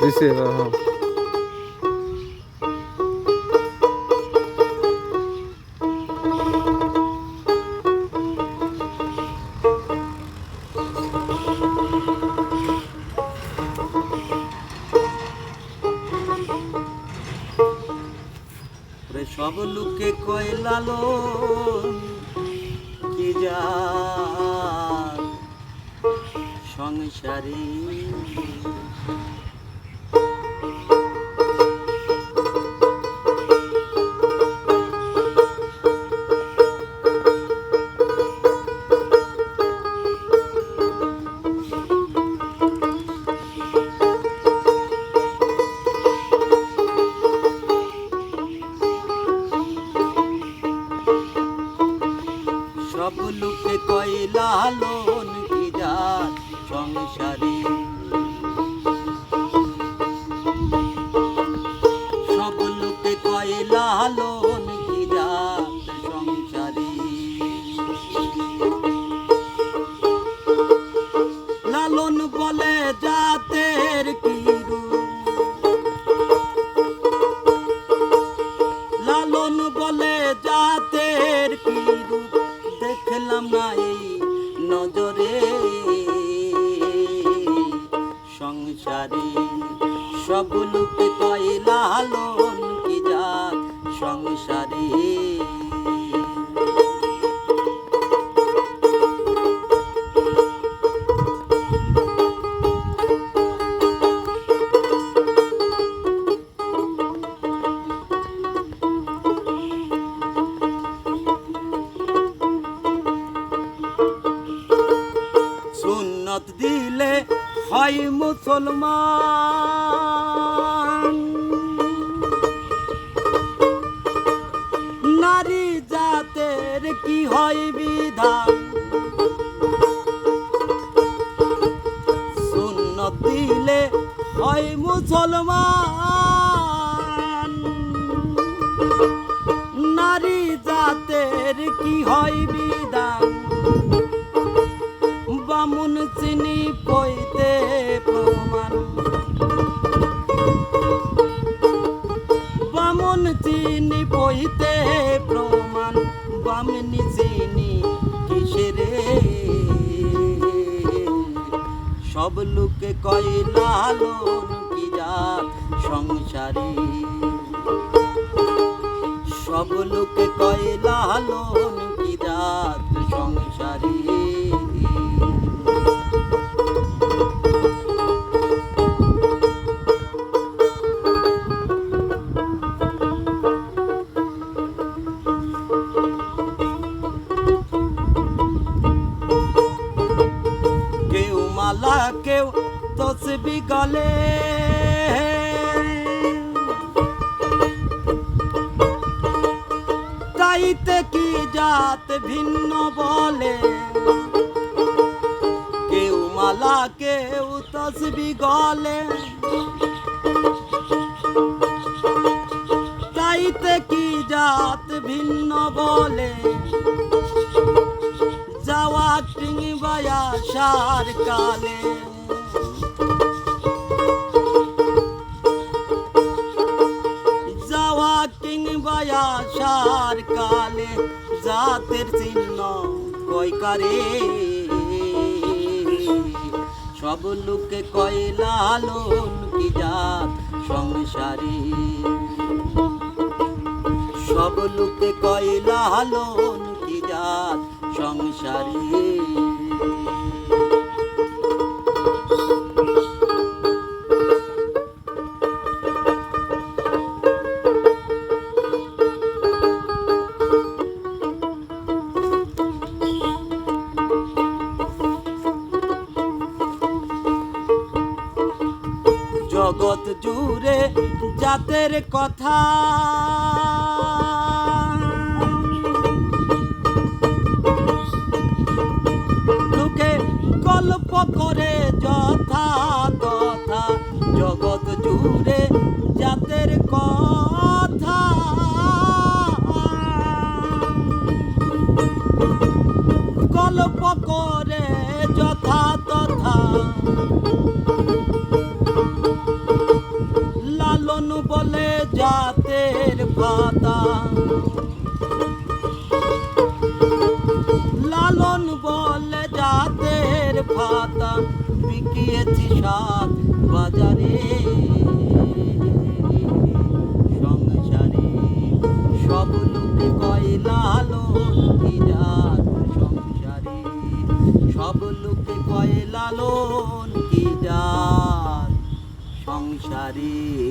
দিছে হ্যাঁ ওরে সব লোকে কয় কি যা সংসারী? সব লোকে কয় লালন কি যা সংসারী? সব লোকে কয় লালন এই নজরে। সংসারে সব লোকে কয় লালন কি যা সংসারে? সুন্নত দিলে হয় মুসলমান। নারী জাতের কি হয় বিধান? সুন্নত দিলে হয় মুসলমান। নারী জাতের কি হয় বিধান? চিনি পইতে প্রমাণ। বামুন চিনি পইতে প্রমাণ। বামনি চিনি কিসেরে? সব লোকে কয়, লালন কি জাত সংসারী? সব লোকে কয়, লালন কি জাত সংসারী? গলে। তাইতে কি জাত ভিন্ন বলে? কেউ মালা, কেউ তসবি গলে। তাইতে কি জাত ভিন্ন বলে? যাওয়া টিংবায়া সার কালে যাওয়া টিংবায়া সার কালে জাতের চিহ্ন কয়কারে সব লোকে কয় লালন কি জাত সংসারী? সব লোকে কয় লালন কি জাত সংসারী? জগৎ জুড়ে জাতের কথা। লোকে গল্প করে যথা বলে জাতের পাতা। লালন বলে জাতের পাতা, বিকিয়েছি সাত বাজারে। সংসারে সব কয় লালন কিরাত সংসারে? সব কয় লালন কিরাত সংসারী?